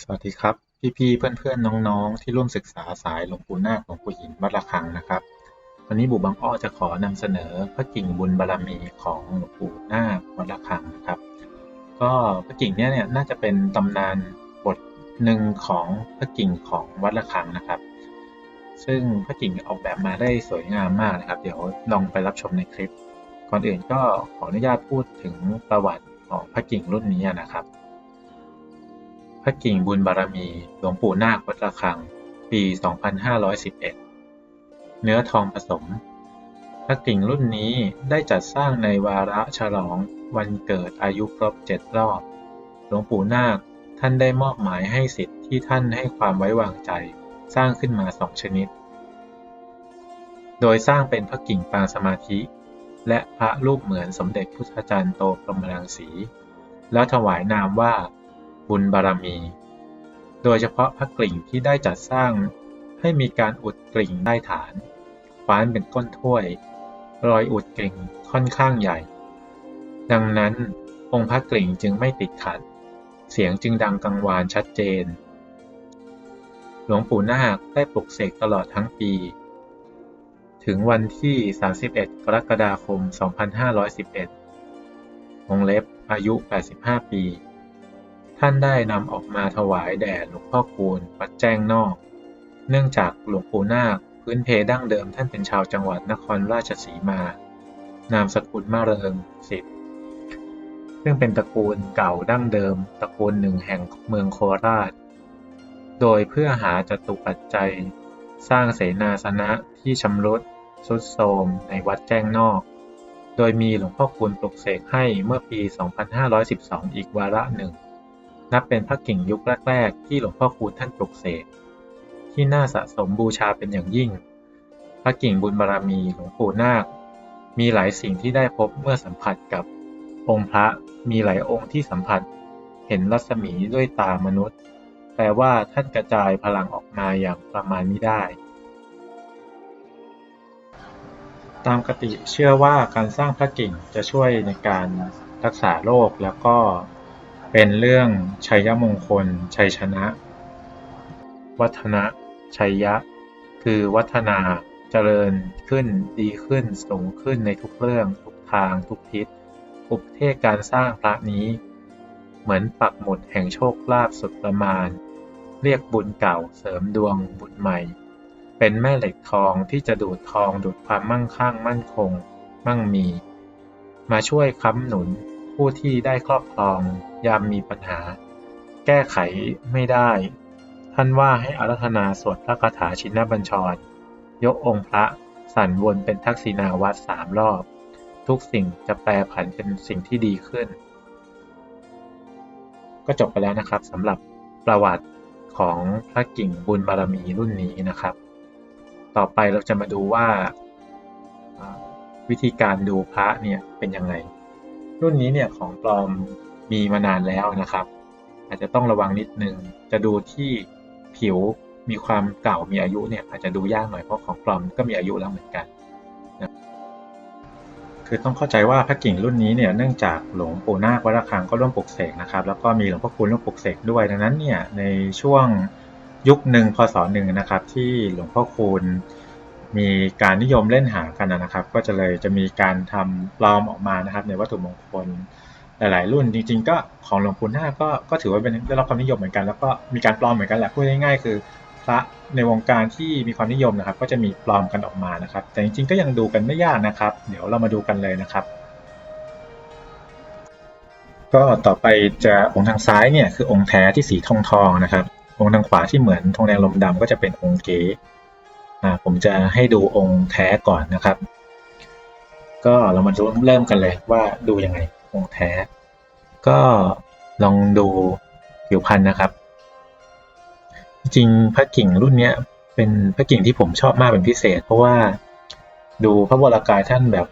สวัสดีครับ พี่ๆเพื่อนๆน้องๆ ที่ร่วมศึกษาสายหลวงปู่นาคหลวงปู่หินวัดระฆังนะครับ วันนี้บุบางอ้อจะขอนำเสนอพระกิ่งบุญบารมีของหลวงปู่นาควัดระฆังนะครับ ก็พระกิ่งเนี้ยเนี่ยน่าจะเป็นตำนานบทหนึ่งของพระกิ่งของวัดระฆังนะครับ ซึ่งพระกิ่งออกแบบมาได้สวยงามมากนะครับ เดี๋ยวลองไปรับชมในคลิป ก่อนอื่นก็ขออนุญาตพูดถึงประวัติของพระกิ่งรุ่นนี้นะครับ พระกิ่งบุญบารมี หลวงปู่นาควัดระฆัง ปี 2511 เนื้อทองผสม พระกิ่งรุ่นนี้ได้จัดสร้างในวาระฉลองวันเกิดอายุครบเจ็ดรอบ หลวงปู่นาคท่านได้มอบหมายให้สิทธิ์ที่ท่านให้ความไว้วางใจ สร้างขึ้นมาสองชนิด โดยสร้างเป็นพระกิ่งปางสมาธิ และพระรูปเหมือนสมเด็จพุทธจารย์โตพรหมรังสี แล้วถวายนามว่า บุญบารมี โดยเฉพาะพระกลิ่งที่ได้จัดสร้างให้มีการอุดกลิ่งใต้ฐานคว้านเป็นก้นถ้วย รอยอุดกลิ่งค่อนข้างใหญ่ ดังนั้นองค์พระกลิ่งจึงไม่ติดขัด เสียงจึงดังกังวานชัดเจน หลวงปู่นาคได้ปลุกเสกตลอดทั้งปี ถึงวันที่ 31 กรกฎาคม 2511วงเล็บอายุ 85 ปี ท่านได้นำออกมาถวายแด่หลวงพ่อคูณวัดแจ้งนอก เนื่องจากหลวงปู่นาคพื้นเพดั้งเดิมท่านเป็นชาวจังหวัดนครราชสีมา นามสกุลมาเริงสิทธิ์ซึ่งเป็นตระกูลเก่าดั้งเดิม ตระกูลหนึ่งแห่งเมืองโคราช โดยเพื่อหาจตุปัจจัย สร้างเสนาสนะที่ชำรุดทรุดโทรมในวัดแจ้งนอก โดยมีหลวงพ่อคูณปลุกเสกให้เมื่อปี 2512 อีกวาระหนึ่ง นับเป็นพระกิ่งยุคแรกๆที่หลวงพ่อคูณท่านปลุกเสกที่น่าสะสมบูชาเป็นอย่างยิ่ง พระกิ่งบุญบารมีหลวงปู่นาค มีหลายสิ่งที่ได้พบเมื่อสัมผัสกับองค์พระมีหลายองค์ที่สัมผัส เห็นรัศมีด้วยตามนุษย์ แปลว่าท่านกระจายพลังออกมาอย่างประมาณไม่ได้ ตามคติเชื่อว่าการสร้างพระกิ่งจะช่วยในการรักษาโรคแล้วก็ เป็นเรื่องชัยมงคล ชัยชนะ วัฒนะ ชัยยะ คือวัฒนาเจริญขึ้นดีขึ้นสูงขึ้นในทุกเรื่องทุกทางทุกทิศอุปเทศการสร้างพระนี้ เหมือนปักหมุดแห่งโชคลาภสุดประมาณ เรียกบุญเก่าเสริมดวงบุญใหม่ เป็นแม่เหล็กทองที่จะดูดทองดูดความมั่งคั่งมั่นคง มั่งมี มาช่วยค้ำหนุนผู้ที่ได้ครอบครอง ยามมีปัญหา แก้ไขไม่ได้ ท่านว่าให้อารัธนาสวดพระคาถาชินบัญชร ยกองค์พระสั่นวนเป็นทักษิณาวัตรสามรอบ ทุกสิ่งจะแปลผันเป็นสิ่งที่ดีขึ้น ก็จบไปแล้วนะครับสำหรับประวัติของพระกิ่งบุญบารมีรุ่นนี้นะครับ ต่อไปเราจะมาดูว่าอ่าวิธีการดูพระเนี่ยเป็นยังไง รุ่นนี้เนี่ยของปลอม มีมานานแล้วนะครับ อาจจะต้องระวังนิดนึง จะดูที่ผิวมีความเก่ามีอายุเนี่ยอาจจะดูยากหน่อยเพราะของปลอมก็มีอายุแล้วเหมือนกันนะคือต้องเข้าใจว่าพระกิ่งรุ่นนี้เนี่ยเนื่องจากหลวงปู่นาควัดระฆังก็ร่วมปลุกเสกนะครับ แล้วก็มีหลวงพ่อคูณร่วมปลุกเสกด้วยดังนั้นเนี่ยในช่วงยุคหนึ่งพศหนึ่งนะครับ ที่หลวงพ่อคูณมีการนิยมเล่นหากันนะครับ ก็จะเลยจะมีการทำปลอมออกมานะครับ ในวัตถุมงคล หลายๆ รุ่นจริง ๆ ก็ของหลวงปู่นาคก็ก็ถือว่าเป็นได้รับความนิยมเหมือนกัน แล้วก็มีการปลอมเหมือนกันแหละพูดง่ายๆ คือ พระในวงการที่มีความนิยมนะครับ ก็จะมีปลอมกันออกมานะครับ แต่จริงๆ ก็ยังดูกันไม่ยากนะครับ เดี๋ยวเรามาดูกันเลยนะครับ ก็ต่อไปจะองค์ทางซ้ายเนี่ยคือองค์แท้ที่สีทองทองนะครับองค์ทางขวาที่เหมือนทองแดงลมดำก็จะเป็นองค์เก๋อ่าผมจะให้ดูองค์แท้ก่อนนะครับ ก็เรามาเริ่มกันเลยว่าดูยังไง องแท้ ก็ลองดูผิวพรรณนะครับ จริงพระกิ่งรุ่นเนี้ยเป็นพระกิ่งที่ผมชอบมากเป็นพิเศษ เพราะว่าดูพระวรากายท่านแบบ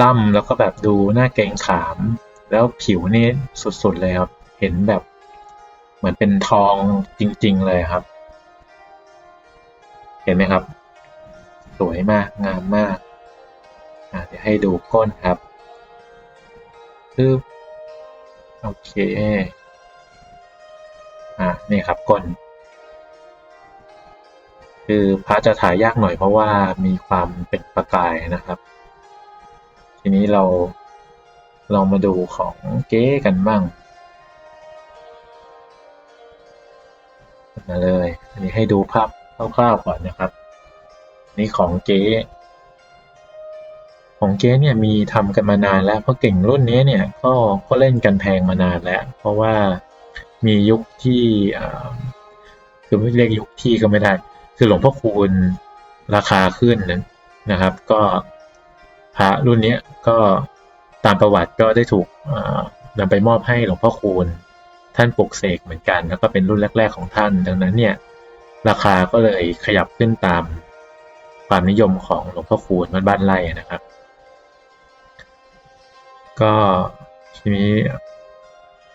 ล่ำแล้วก็แบบดูหน้าเกรงขาม แล้วผิวนี่สุดๆเลยครับ เห็นแบบเหมือนเป็นทองจริง ๆ เลยครับ เห็นไหมครับ สวยมากงามมากเดี๋ยวให้ดูก้นครับ คือโอเคอะนี่ครับก้นคือพระจะถ่ายยากหน่อยเพราะว่ามีความเป็นประกายนะครับ ทีนี้เราลองมาดูของเก๊กันบ้างมาเลย อันนี้ให้ดูภาพคร่าวๆก่อนนะครับ นี่ของเก๊ ของเก๊เนี่ยมีทำกันมานานแล้วเพราะเก่งรุ่นนี้เนี่ยก็ก็เล่นกันแพงมานานแล้ว เพราะว่ามียุคที่คือไม่เรียกยุคที่ก็ไม่ได้ คือหลวงพ่อคูณราคาขึ้นนะครับ ก็พระรุ่นนี้ก็ตามประวัติก็ได้ถูกนำไปมอบให้หลวงพ่อคูณท่านปลุกเสกเหมือนกัน แล้วก็เป็นรุ่นแรก ๆของท่าน ดังนั้นเนี่ยราคาก็เลยขยับขึ้นตามความนิยมของหลวงพ่อคูณบ้านไร่นะครับ ก็ทีนี้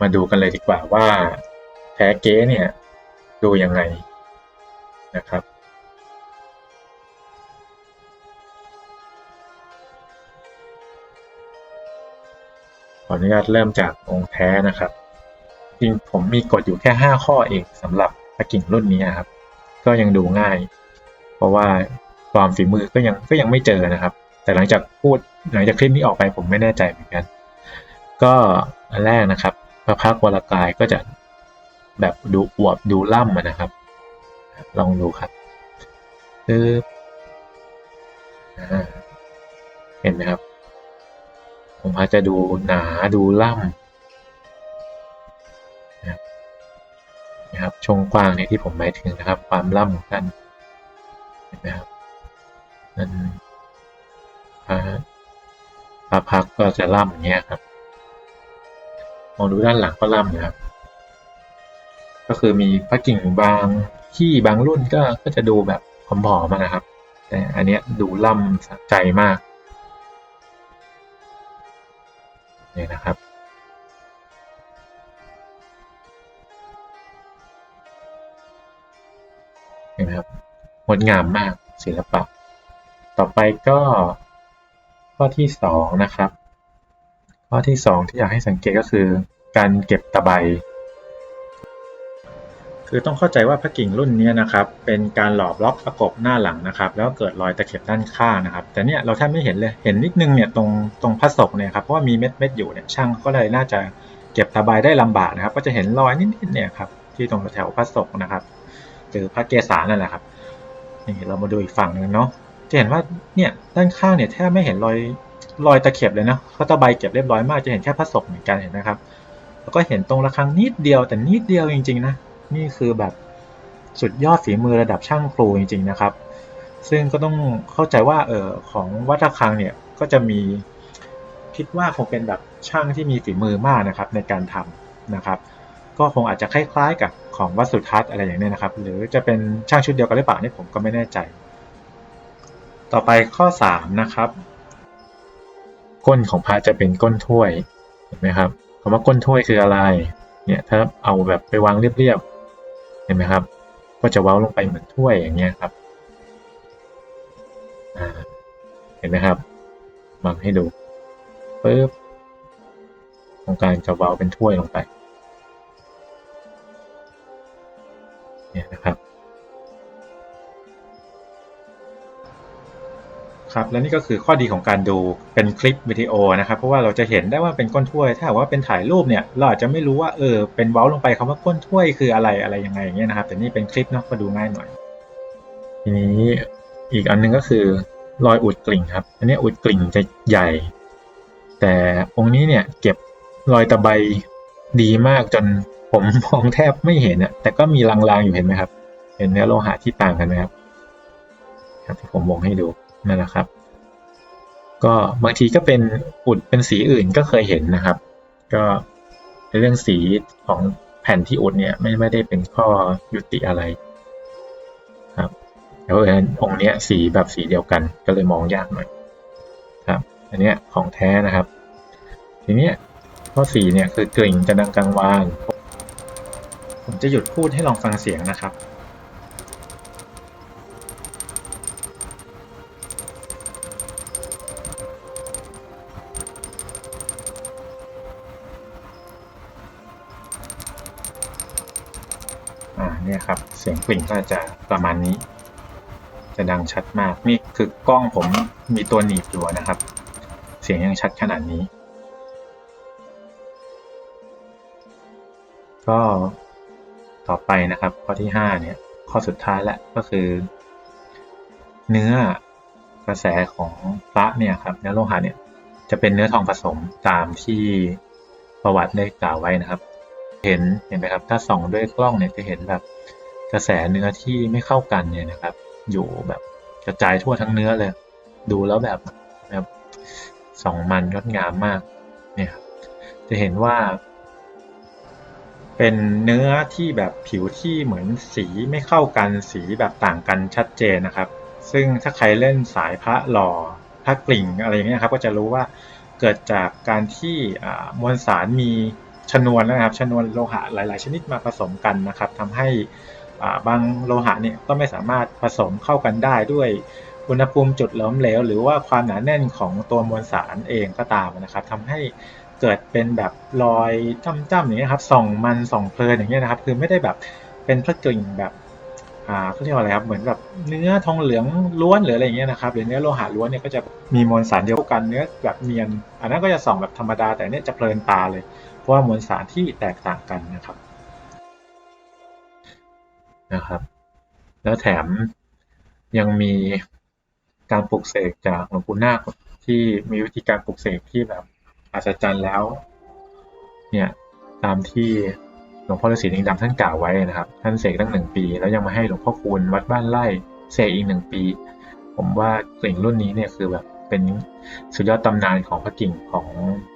มาดูกันเลยดีกว่าว่าแท้เก๊เนี่ยดูยังไงนะครับ ขออนุญาตเริ่มจากองค์แท้นะครับ จริงผมมีกฎอยู่แค่ 5 ข้อเองสำหรับพระกิ่งรุ่นนี้ครับ ก็ยังดูง่าย เพราะว่าความฝีมือก็ยังก็ยังไม่เจอนะครับ แต่หลังจากพูดหลังจากคลิปนี้ออกไปผมไม่แน่ใจเหมือนกัน ก็อันแรกนะครับพระพักวรกายก็จะแบบดูอวบดูล่ำนะครับ ลองดูครับคืออเห็นไหมครับผมอาจจะดูหนาดูล่ำนะครับนะครับชงกว้างเนี่ยที่ผมหมายถึงนะครับ ความล่ำของท่านเห็นไหมครับนั่นพระพระพักก็จะล่ำอย่างเงี้ยครับ มองดูด้านหลังก็ล่ำนะครับ ก็คือมีพระกิ่งบางที่บางรุ่นก็ก็จะดูแบบผอมๆนะครับ แต่อันเนี้ยดูล่ำสะใจมากเนี่ยนะครับ เห็นไหมครับงดงามมากศิลปะ ต่อไปก็ข้อที่สองนะครับ ข้อที่สองที่อยากให้สังเกตก็คือ การเก็บตะไบ คือต้องเข้าใจว่าพระกิ่งรุ่นนี้นะครับเป็นการหลอบล็อกประกบหน้าหลังนะครับ แล้วเกิดรอยตะเข็บด้านข้างนะครับ แต่เนี่ยเราแทบไม่เห็นเลยเห็นนิดนึงเนี่ยตรงตรงพระศกเนี่ยครับเพราะว่ามีเม็ดเม็ดอยู่เนี่ยช่างก็เลยน่าจะเก็บตะไบได้ลำบากนะครับ ก็จะเห็นรอยนิดๆเนี่ยครับที่ตรงแถวพระศกนะครับหรือพระเกศานั่นแหละครับนี่เรามาดูอีกฝั่งหนึ่งเนาะจะเห็นว่าเนี่ยด้านข้างเนี่ยแทบไม่เห็นรอย รอยตะเข็บเลยนะเพราะตะไบเก็บเรียบร้อยมากจะเห็นแค่พระศกเหมือนกันเห็นไหมครับ แล้วก็เห็นตรงระฆังนิดเดียวแต่นิดเดียวจริง ๆ นะ นี่คือแบบสุดยอดฝีมือระดับช่างครูจริง ๆ นะครับ ซึ่งก็ต้องเข้าใจว่าเออของวัดระฆังเนี่ยก็จะมีคิดว่าคงเป็นแบบช่างที่มีฝีมือมากนะครับในการทำนะครับ ก็คงอาจจะคล้ายๆกับของวัดสุทัศน์อะไรอย่างเนี้ยนะครับ หรือจะเป็นช่างชุดเดียวกันหรือเปล่านี่ผมก็ไม่แน่ใจ ต่อไปข้อ 3 นะครับ ก้นของพระจะเป็นก้นถ้วยเห็นไหมครับคำว่าก้นถ้วยคืออะไรเนี่ยถ้าเอาแบบไปวางเรียบๆเห็นไหมครับ ก็จะเว้าลงไปเหมือนถ้วยอย่างเงี้ยครับเห็นไหมครับวางให้ดูปึ๊บตรงกลางจะเว้าเป็นถ้วยลงไปเนี่ยนะครับ ครับและนี่ก็คือข้อดีของการดูเป็นคลิปวิดีโอนะครับเพราะว่าเราจะเห็นได้ว่าเป็นก้นถ้วย ถ้าหากว่าเป็นถ่ายรูปเนี่ยเราอาจจะไม่รู้ว่าเออเป็นเว้าลงไปคำว่าก้นถ้วยคืออะไรอะไรยังไงอย่างเงี้ยนะครับแต่นี่เป็นคลิปเนาะก็ดูง่ายหน่อย ทีนี้อีกอันหนึงก็คือรอยอุดกลิ่งครับ อันนี้อุดกลิ่งจะใหญ่ แต่องค์นี้เนี่ยเก็บรอยตะไบดีมากจนผมมองแทบไม่เห็นอะแต่ก็มีลางๆอยู่เห็นไหมครับ เห็นเนื้อโลหะที่ต่างกันไหมครับครับที่ผมวงให้ดู นั่นแหละครับ ก็บางทีก็เป็นอุดเป็นสีอื่นก็เคยเห็นนะครับ ก็ในเรื่องสีของแผ่นที่อุดเนี่ยไม่ไม่ได้เป็นข้อยุติอะไรครับแล้วเออองค์เนี้ยสีแบบสีเดียวกันก็เลยมองยากหน่อยครับ อันเนี้ยของแท้นะครับ ทีเนี้ยข้อสีเนี่ยคือกลิ่งจะดังกลางวานผมจะหยุดพูดให้ลองฟังเสียงนะครับ สียงกลิ่งก็จะประมาณนี้ จะดังชัดมาก นี่คือกล้องผมมีตัวหนีบอยู่นะครับ เสียงยังชัดขนาดนี้ ก็ต่อไปนะครับ ข้อที่ห้าเนี่ย ข้อสุดท้ายแหละก็คือ เนื้อกระแสของพระเนี่ยครับเนื้อโลหะเนี่ยจะเป็นเนื้อทองผสมตามที่ประวัติได้กล่าวไว้นะครับ เห็นเห็นไหมครับ ถ้าส่องด้วยกล้องเนี่ยจะเห็นแบบ กระแสเนื้อที่ไม่เข้ากันเนี่ยนะครับ อยู่แบบกระจายทั่วทั้งเนื้อเลย ดูแล้วแบบแบบส่องมันงดงามมากเนี่ยครับจะเห็นว่า เป็นเนื้อที่แบบผิวที่เหมือนสีไม่เข้ากันสีแบบต่างกันชัดเจนนะครับ ซึ่งถ้าใครเล่นสายพระหล่อพระกลิ่งอะไรอย่างเงี้ยครับก็จะรู้ว่าเกิดจากการที่มวลสารมีชนวนนะครับชนวนโลหะหลาย ๆ ชนิดมาผสมกันนะครับทำให้ บางโลหะเนี่ยก็ไม่สามารถผสมเข้ากันได้ด้วยอุณหภูมิจุดหลอมเหลว หรือว่าความหนาแน่นของตัวมวลสารเองก็ตามนะครับทำให้เกิดเป็นแบบรอยจ้ำๆอย่างเงี้ครับส่องมันส่องเพลินอย่างเงี้นะครับ คือไม่ได้แบบเป็นพระกลิ่งแบบอ่าเขาเรียกว่าอะไรครับเหมือนแบบเนื้อทองเหลืองล้วนหรืออะไรอย่างเงี้ยนะครับหรือเนื้อโลหะล้วนเนี่ยก็จะมีมวลสารเดียวกันเนื้อแบบเนียน อันนั้นก็จะส่องแบบธรรมดาแต่เนี่ยจะเพลินตาเลย เพราะว่ามวลสารที่แตกต่างกันนะครับ นะครับ แล้วแถมยังมีการปลุกเสกจากหลวงปู่นาคที่มีวิธีการปลุกเสกที่แบบอัศจรรย์แล้ว เนี่ยตามที่หลวงพ่อฤาษีลิงดำท่านกล่าวไว้นะครับ ท่านเสกตั้งหนึ่งปี แล้วยังมาให้หลวงพ่อคูณวัดบ้านไร่เสกอีกหนึ่งปี ผมว่ากลิ่งรุ่นนี้เนี่ยคือแบบเป็นสุดยอดตำนานของพระกิ่งของ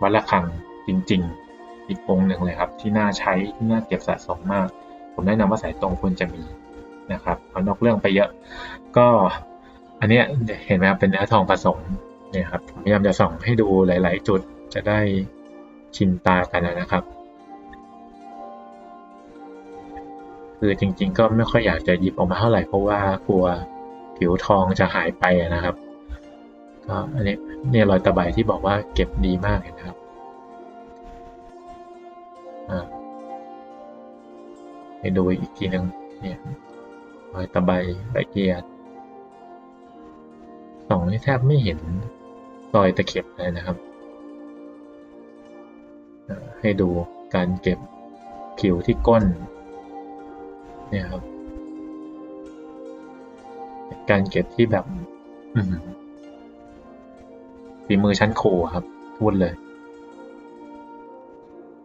วัดระฆังจริง ๆ อีกองหนึ่งเลยครับ ที่น่าใช้ที่น่าเก็บสะสมมาก ผมแนะนำว่าสายตรงควรจะมีนะครับเอานอกเรื่องไปเยอะ ก็อันเนี้ยเห็นไหมครับเป็นเนื้อทองผสมเนี่ยครับผมพยายามจะส่องให้ดูหลาย ๆ จุดจะได้ชินตากันนะครับ คือจริง ๆ ก็ไม่ค่อยอยากจะหยิบออกมาเท่าไหร่เพราะว่ากลัวผิวทองจะหายไปนะครับก็อันนี้เนี่ยรอยตะไบที่บอกว่าเก็บดีมากนะครับ ให้ดูอีกทีหนึ่งเนี่ยรอยตะไบละเอียดสองนี่แทบไม่เห็นรอยตะเข็บเลยนะครับ ให้ดูการเก็บผิวที่ก้นเนี่ยครับการเก็บที่แบบฝีมือชั้นโคครับพูดเลย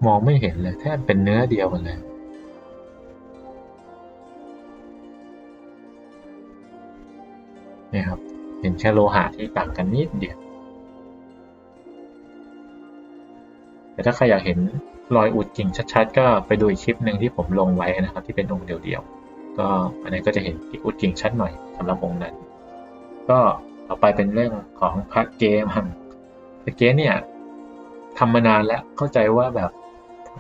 มองไม่เห็นเลย แทบเป็นเนื้อเดียวกันเลย นี่ครับ เห็นแค่โลหะที่ต่างกันนิดเดียว แต่ถ้าใครอยากเห็นรอยอุดกิ่งชัด ๆ ก็ไปดูอีกคลิปหนึ่งที่ผมลงไว้นะครับ ที่เป็นองค์เดียวๆ ก็อันนี้ก็จะเห็นอุดกิ่งชัดหน่อยสำหรับองค์นั้น ก็ต่อไปเป็นเรื่องของพระเกมพระเกมเนี่ยทำมานานแล้วเข้าใจว่าแบบ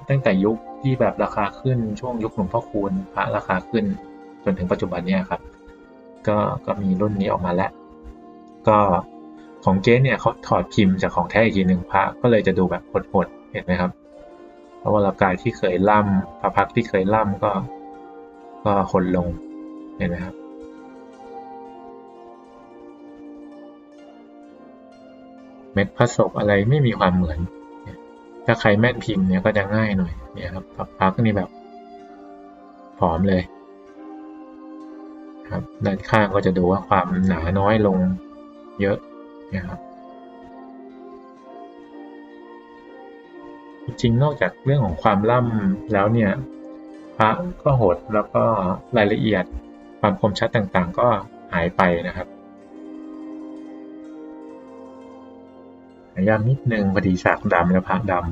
ตั้งแต่ยุคที่แบบราคาขึ้นช่วงยุคหลวงพ่อคูณพระราคาขึ้นจนถึงปัจจุบันเนี่ยครับ ก็ก็มีรุ่นนี้ออกมาแล้ว ก็ของเก๊เนี่ยเขาถอดพิมพ์จากของแท้อีกทีหนึ่งพระก็เลยจะดูแบบหดๆเห็นไหมครับเพราะว่าลากายที่เคยล่ำพระพักที่เคยล่ำก็ ก็หดลงเห็นไหมครับเม็ดผสมอะไรไม่มีความเหมือน ถ้าใครแม่นพิมพ์เนี่ยก็จะง่ายหน่อยเนี่ยครับพักพักนี่แบบผอมเลย ครับด้านข้างก็จะดูว่าความหนาน้อยลงเยอะนะครับจริงนอกจากเรื่องของความล่ำแล้วเนี่ยพระก็โหดแล้วก็รายละเอียดความคมชัดต่างๆ ก็หายไปนะครับหายากนิดนึงพอดีฉากดำและพระดำ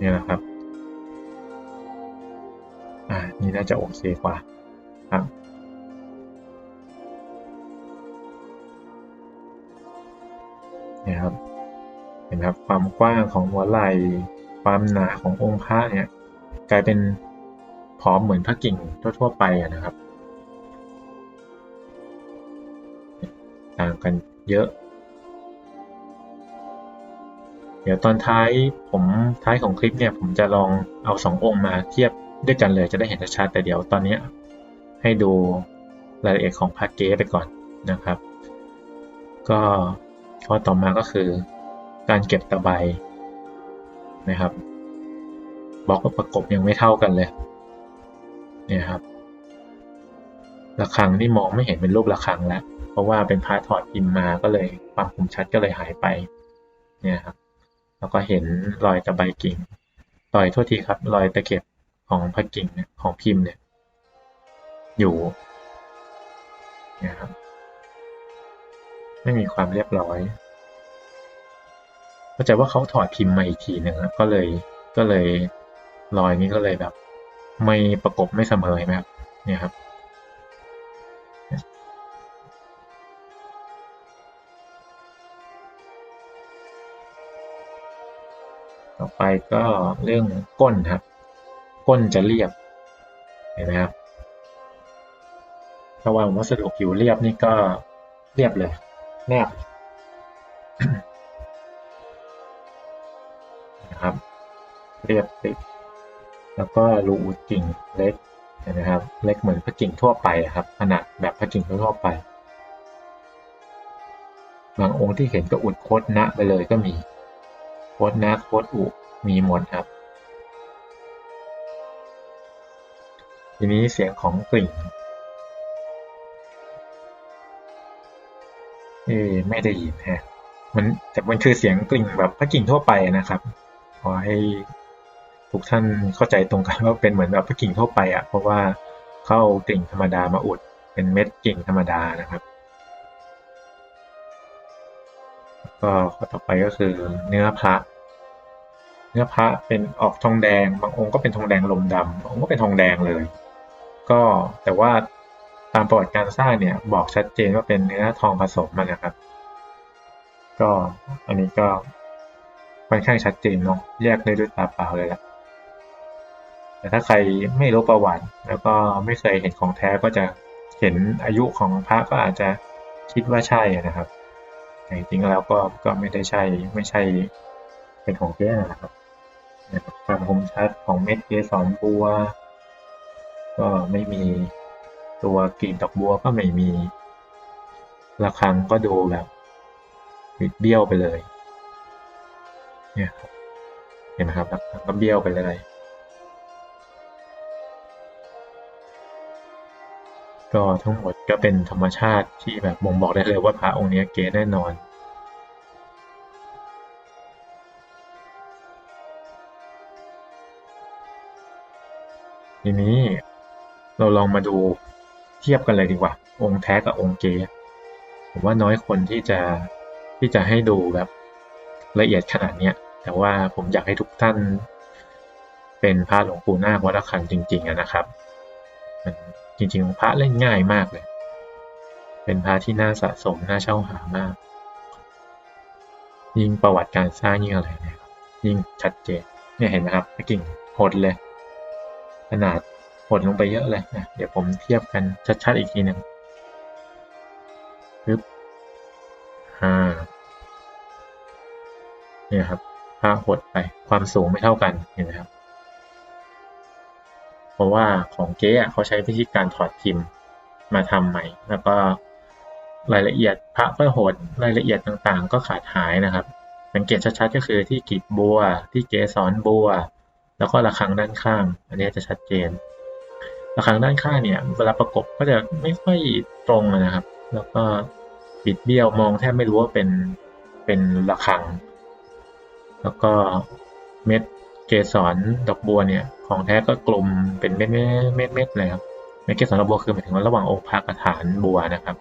นี่แหละครับ อ่า นี่น่าจะโอเคกว่าครับนี่ครับ เห็นครับความกว้างของหัวไหล่ ความหนาขององค์พระเนี่ย กลายเป็นพร้อมเหมือนพระกิ่งทั่ว ๆ ไปนะครับ ต่างกันเยอะ เดี๋ยวตอนท้ายผมท้ายของคลิปเนี่ย ผมจะลองเอาสององค์มาเทียบ ด้วยกันเลยจะได้เห็นชัดแต่เดี๋ยวตอนนี้ให้ดูรายละเอียดของพาเก้ไปก่อนนะครับ ก็ข้อต่อมาก็คือ การเก็บตะไบนะครับบล็อกกับประกบยังไม่เท่ากันเลยเนี่ยครับระฆังที่มองไม่เห็นเป็นรูประฆังแล้ว เพราะว่าเป็นพาร์ทถอดพิมพ์มาก็เลยความคมชัดก็เลยหายไปเนี่ยครับแล้วก็เห็นรอยตะไบกิ่งรอยโทษทีครับ รอยตะเข็บ ของพระกิ่งเนี่ยของพิมพ์เนี่ย อยู่นี่ยครับไม่มีความเรียบร้อยเข้าใจว่าเขาถอดพิมพ์มาอีกทีหนึ่งก็เลยก็เลยรอยนี้ก็เลยแบบ ไม่ประกบไม่เสมอไหมครับเนี่ยครับต่อไปก็เรื่องก้นครับ ก้นจะเรียบ เห็นไหมครับถ้าว่าวัสดุผิวเรียบนี่ก็เรียบเลย แนบนะครับ เรียบติดแล้วก็รูอุดกิ่งเล็กเห็นไหมครับ เล็กเหมือนพระกิ่งทั่วไปครับ ขนาดแบบพระกิ่งทั่วไป บางองค์ที่เห็นก็อุดโคตรนะไปเลยก็มี โคตรนะโคตรอุมีหมดครับ ทีนี้เสียงของกลิ่งเอไม่ได้ยินฮะมันแต่มันคือเสียงกลิ่งแบบพระกิ่งทั่วไปนะครับ ขอให้ทุกท่านเข้าใจตรงกันว่าเป็นเหมือนแบบพระกิ่งทั่วไปอะ่ะ เพราะว่าเข้ากลิ่งธรรมดามาอุด เป็นเม็ดกิ่งธรรมดานะครับ ก็ข้อต่อไปก็คือเนื้อพระเนื้อพระเป็นออกทองแดง บางองค์ก็เป็นทองแดงลมดำบางองค์ก็เป็นทองแดงเลย ก็แต่ว่าตามประวัติการสร้างเนี่ยบอกชัดเจนว่าเป็นเนื้อทองผสมมานะครับ ก็อันนี้ก็ค่อนข้างชัดเจนเนาะแยกได้ด้วยตาเปล่าเลยแหละแต่ถ้าใครไม่รู้ประวัติ แล้วก็ไม่เคยเห็นของแท้ก็จะเห็นอายุของพระก็อาจจะคิดว่าใช่นะครับแต่จริงๆแล้วก็ก็ไม่ได้ใช่ไม่ใช่เป็นของแท้นะครับความคมชัดของเม็ดเกสรบัว ก็ไม่มีตัวกลีบดอกบัวก็ไม่มีระฆังก็ดูแบบบิดเบี้ยวไปเลย เนี่ยครับเห็นไหมครับระฆังก็เบี้ยวไปเลยก็ทั้งหมดก็เป็นธรรมชาติที่แบบบ่งบอกได้เลยว่าพระองค์นี้เก๋แน่นอนทีนี้ เราลองมาดูเทียบกันเลยดีกว่า องค์แท้กับองค์เกผมว่าน้อยคนที่จะที่จะให้ดูแบบละเอียดขนาดเนี้ย แต่ว่าผมอยากให้ทุกท่าน เป็นพระหลวงปู่นาควัดระฆังจริงๆนะครับ มันจริงๆพระเล่นง่ายมากเลย เป็นพระที่น่าสะสมน่าเช่าหามาก ยิ่งประวัติการสร้างยิ่งอะไรเนี่ยยิ่งชัดเจนเนี่ยเห็นไหมครับกิ่งหดเลย ขนาด หดลงไปเยอะเลยนะเดี๋ยวผมเทียบกันชัดๆอีกทีหนึ่งปึ๊บอ่าเนี่ยครับผ้าหดไปความสูงไม่เท่ากันเห็นไหมครับ เพราะว่าของเก๊เขาใช้วิธีการถอดพิมพ์มาทำใหม่ แล้วก็รายละเอียดพระก็หดรายละเอียดต่างๆ ก็ขาดหายนะครับสังเกตชัดๆก็คือที่กีบบัว ที่เกสรบัว แล้วก็ระฆังด้านข้าง อันนี้จะชัดเจน ระฆังด้านข้างเนี่ยเวลาประกบก็จะไม่ค่อยตรงนะครับ แล้วก็บิดเบี้ยวมองแทบไม่รู้ว่าเป็นเป็นระฆัง แล้วก็เม็ดเกสรดอกบัวเนี่ยของแท้ก็กลมเป็นเม็ดเม็ดเม็ดเม็ดเลยครับเม็ดเกสรดอกบัวคือหมายถึงว่าระหว่างองค์พระกับฐานบัวนะครับ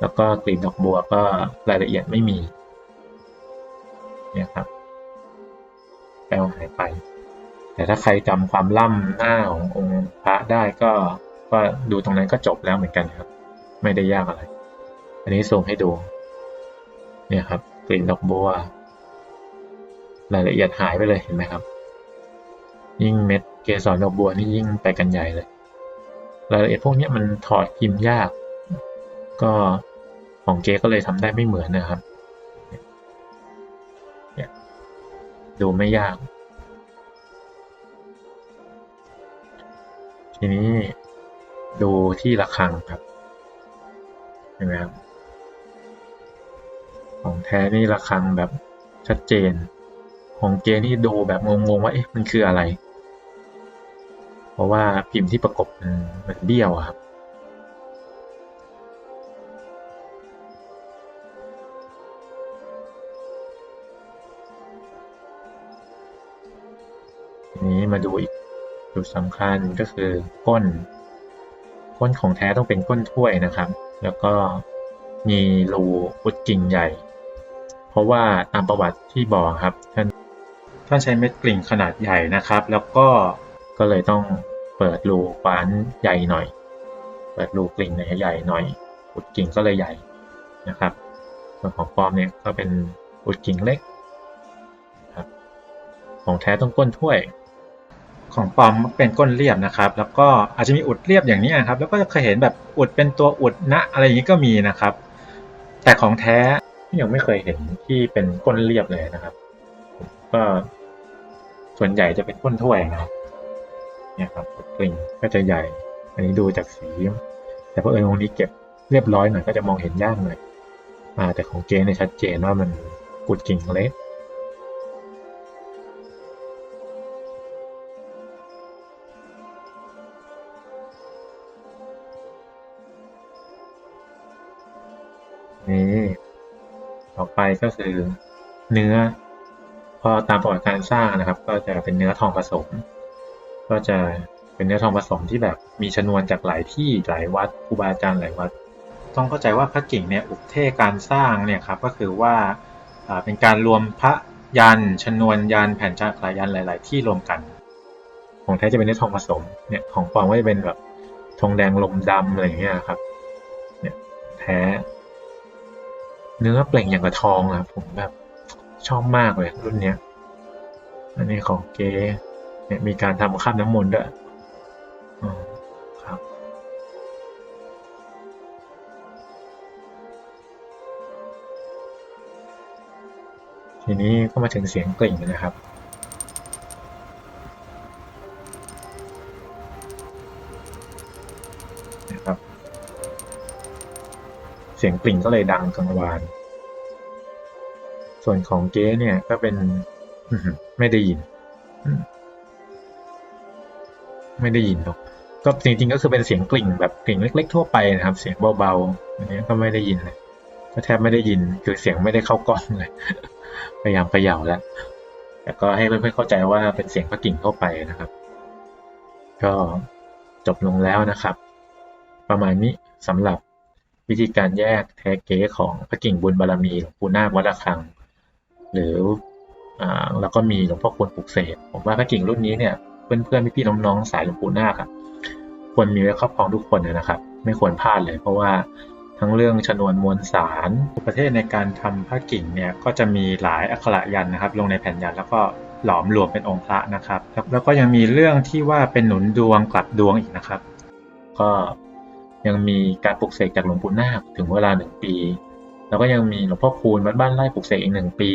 แล้วก็กลีบดอกบัวก็รายละเอียดไม่มีเนี่ยครับแปลหายไป แต่ถ้าใครจำความล่ำหน้าขององค์พระได้ก็ก็ดูตรงนั้นก็จบแล้วเหมือนกันครับ ไม่ได้ยากอะไร อันนี้ส่งให้ดู เนี่ยครับกลิ่นดอกบัวรายละเอียดหายไปเลยเห็นไหมครับ ยิ่งเม็ดเกสรดอกบัวนี่ยิ่งไปกันใหญ่เลย รายละเอียดพวกนี้มันถอดพิมพ์ยาก ก็ของเก๊ก็เลยทำได้ไม่เหมือนนะครับดูไม่ยาก ทีนี้ดูที่ระฆังครับ เห็นไหมครับ ของแท้นี่ระฆังแบบชัดเจน ของเจนี่ดูแบบงงๆว่าเอ๊ะมันคืออะไร เพราะว่าพิมพ์ที่ประกบมันมันเบี้ยวอะครับทีนี้มาดูอีก จุดสำคัญก็คือก้น ก้นของแท้ต้องเป็นก้นถ้วยนะครับ แล้วก็มีรูอุดกิ่งใหญ่ เพราะว่าตามประวัติที่บอกครับท่านท่านใช้เม็ดกลิ่งขนาดใหญ่นะครับ แล้วก็ก็เลยต้องเปิดรูคว้านใหญ่หน่อย เปิดรูกลิ่งใหญ่หน่อย อุดกิ่งก็เลยใหญ่นะครับ ส่วนของปลอมเนี่ยก็เป็นอุดกิ่งเล็กครับของแท้ต้องก้นถ้วย ของปลอมเป็นก้นเรียบนะครับ แล้วก็อาจจะมีอุดเรียบอย่างนี้นะครับ แล้วก็เคยเห็นแบบอุดเป็นตัวอุดนะอะไรอย่างนี้ก็มีนะครับ แต่ของแท้ยังไม่เคยเห็นที่เป็นก้นเรียบเลยนะครับ ก็ส่วนใหญ่จะเป็นก้นถ้วยนะครับเนี่ยครับกลิ่งก็จะใหญ่ อันนี้ดูจากสี แต่เพราะเอิญตรงนี้เก็บเรียบร้อยหน่อยก็จะมองเห็นยากหน่อยอ่าแต่ของเจเนี่ยชัดเจนว่ามันกุดกิ่งเล็ก นี่ต่อไปก็คือเนื้อ พอตามประวัติการสร้างนะครับ ก็จะเป็นเนื้อทองผสม ก็จะเป็นเนื้อทองผสมที่แบบมีชนวนจากหลายที่หลายวัดครูบาอาจารย์หลายวัด ต้องเข้าใจว่าพระกิ่งเนี่ยอุปเทศการสร้างเนี่ยครับก็คือว่าเป็นการรวมพระยันชนวนยันแผ่นจักรยันหลาย ๆ ที่รวมกัน ของแท้จะเป็นเนื้อทองผสมเนี่ยของปลอมก็จะเป็นแบบทองแดงลมดำอะไรอย่างเงี้ยครับเนี่ยแท้ เนื้อเปล่งอย่างกับทองอะผมแบบชอบมากเลยรุ่นเนี้ย อันนี้ของเก๋เนี่ยมีการทำข้ามน้ำมนต์ด้วยครับ ทีนี้ก็มาถึงเสียงกลิ่งนนะครับ เสียงกลิ่งก็เลยดังกังวาน ส่วนของเก๊เนี่ยก็เป็นไม่ได้ยิน ไม่ได้ยินหรอกก็จริงๆก็คือเป็นเสียงกลิ่งแบบกลิ่งเล็ก ๆ ทั่วไปนะครับ เสียงเบาๆอันนี้ก็ไม่ได้ยินเลยก็แทบไม่ได้ยินคือเสียงไม่ได้เข้ากล้องเลยพยายามเขย่าแล้วแต่ก็ให้เพื่อนๆเข้าใจว่าเป็นเสียงพระกิ่งเข้าไปนะครับ ก็จบลงแล้วนะครับ ประมาณนี้สำหรับ วิธีการแยกแท้เก๊ของพระกิ่งบุญบารมีหลวงปู่นาควัดระฆัง หรืออ่าแล้วก็มีหลวงพ่อควรปลุกเสกผมว่าพระกิ่งรุ่นนี้เนี่ยเพื่อนๆพี่ๆน้องๆสายหลวงปู่นาคอะควรมีไว้ครอบครองทุกคนเลยนะครับ ไม่ควรพลาดเลย เพราะว่าทั้งเรื่องชนวนมวลสารประเทศในการทำพระกิ่งเนี่ยก็จะมีหลายอักขระยันนะครับ ลงในแผ่นยันแล้วก็หลอมรวมเป็นองค์พระนะครับ แล้วก็ยังมีเรื่องที่ว่าเป็นหนุนดวงกลับดวงอีกนะครับ ก็ ยังมีการปลุกเสกจากหลวงปู่นาคถึงเวลาหนึ่งปี แล้วก็ยังมีหลวงพ่อคูณวัดบ้านไร่ปลุกเสกอีกหนึ่งปี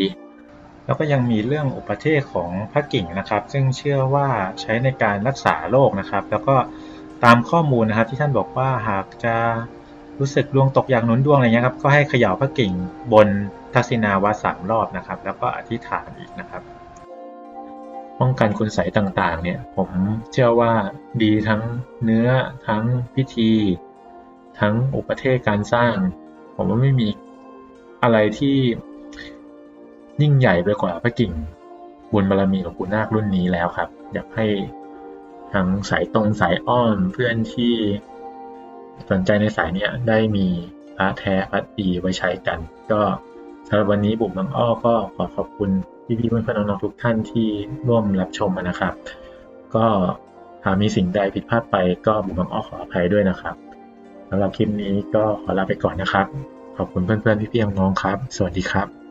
แล้วก็ยังมีเรื่องอุปเทศของพระกิ่งนะครับ ซึ่งเชื่อว่าใช้ในการรักษาโรคนะครับ แล้วก็ตามข้อมูลนะครับที่ท่านบอกว่าหากจะรู้สึกดวงตกอย่างนุนดวงอะไรเงี้ยครับก็ให้เขย่าพระกิ่งบนทักษิณาวัดสามรอบนะครับ แล้วก็อธิษฐานอีกนะครับป้องกันคุณใสต่างๆ เนี่ย ผมเชื่อว่าดีทั้งเนื้อทั้งพิธี ทั้งอุปเทศการสร้าง ผมว่าไม่มีอะไรที่ยิ่งใหญ่ไปกว่าพระกิ่งบุญบารรมีหลวงปู่นาครุ่นนี้แล้วครับ อยากให้ทั้งสายตรงสายอ้อมเพื่อนที่สนใจในสายเนี้ยได้มีพระแท้พระดีไว้ใช้กัน ก็สำหรับวันนี้บุ๋มบางอ้อก็ขอขอบคุณพี่ๆเพื่อนๆน้องๆทุกท่านที่ร่วมรับชมนะครับ ก็หากมีสิ่งใดผิดพลาดไปก็บุ๋มบางอ้อขออภัยด้วยนะครับำหรับคลิปนี้ก็ขอลาไปก่อนนะครับ ขอบคุณเพื่อนๆพี่ๆน้องๆครับ สวัสดีครับ